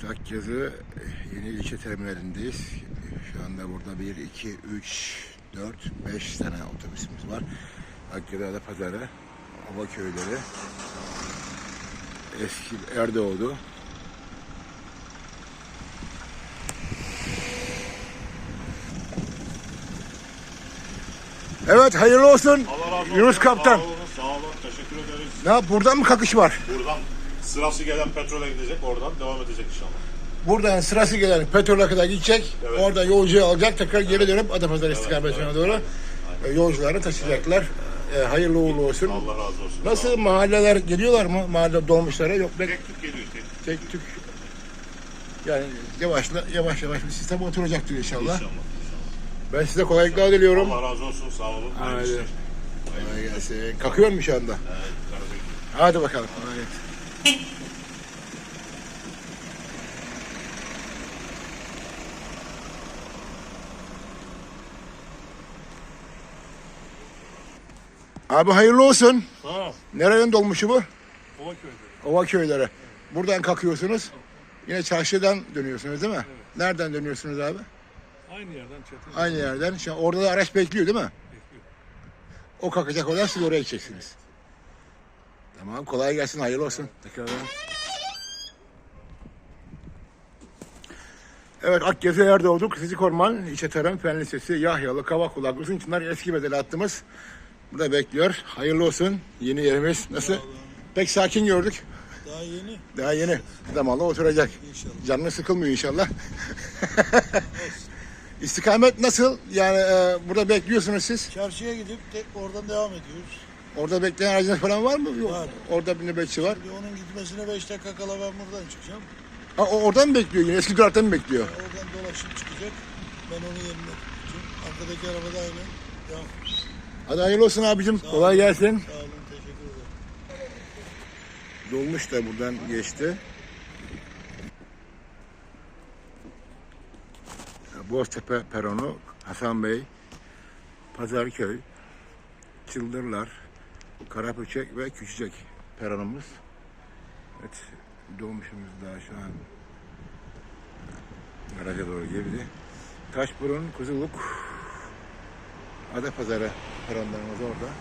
Evet Akyazı yeni ilçe terminalindeyiz. Şu anda burada 1, 2, 3, 4, 5 tane otobüsümüz var. Akyazı Ada Pazarı, Hava Köyleri, Eski Erdoğdu. Evet hayırlı olsun Allah razı olsun. Yunus Kaptan. Sağ olun, sağ olun. Teşekkür ederiz. Ne yap- buradan mı kalkış var? Buradan sırası gelen petrole gidecek. Oradan devam edecek inşallah. Buradan sırası gelen petrole kadar gidecek. Evet. Orada yolcuyu alacak. Tekrar geri dönüp Adapazarı istikametine doğru e, yolcuları taşıyacaklar. E, hayırlı uğurlu olsun. Allah razı olsun. Nasıl mahalleler geliyorlar mı? Mahalle dolmuşlara yok. Tek, tük geliyor. Tek tük. tek tük. Yani yavaşla yavaş yavaş bir sistem oturacaktır inşallah. İnşallah. inşallah. Ben size kolaylıklar diliyorum. Allah razı olsun. Sağ olun. Hayırlı. Kolay gelsin. Kalkıyor mu şu anda? Evet. Hadi bakalım. Haydi. Abi hayırlı olsun. Ha, Nerenin dolmuşu bu? Ova köyde. Ova köyleri. Buradan kalkıyorsunuz. Yine çarşıdan dönüyorsunuz değil mi? Nereden dönüyorsunuz abi? Aynı yerden Çetin. Aynı yerden. Şimdi orada da araç bekliyor değil mi? Bekliyor. O kalkacak oradan siz oraya gideceksiniz. Tamam kolay gelsin hayırlı olsun. Tekrardan. Evet yerde olduk. Fizik Orman, İçe Tarım, Fen Lisesi, Yahyalı, Kavakkulak, Uzunçınar eski bedeli attığımız burada bekliyor. Hayırlı olsun. Yeni yerimiz nasıl? Pek sakin gördük. Daha yeni Daha yeni. Zamanla oturacak. inşallah. Canını sıkılmıyor inşallah. İstikamet nasıl? Yani e, burada bekliyorsunuz siz. Çarşıya gidip tek oradan devam ediyoruz. Orada bekleyen aracınız falan var mı? Yok. Var. Orada bir nöbetçi var. Bir onun gitmesine 5 dakika kala ben buradan çıkacağım. Ha, o oradan mı bekliyor yine? Eski duraktan mı bekliyor? Oradan dolaşıp çıkacak. Ben onun yerine gideceğim. Arkadaki arabada aynı. Devam. Hadi hayırlı olsun abicim. Kolay gelsin. Sağ olun, teşekkür ederim. Dolmuş da buradan geçti. Boztepe peronu, Hasan Bey, Pazarköy, Çıldırlar, Karapöçek ve Küçücek peronumuz. Evet, dolmuşumuz daha şu an garaja doğru girdi. Taşburun, Kuzuluk, Adapazarı peronlarımız orada.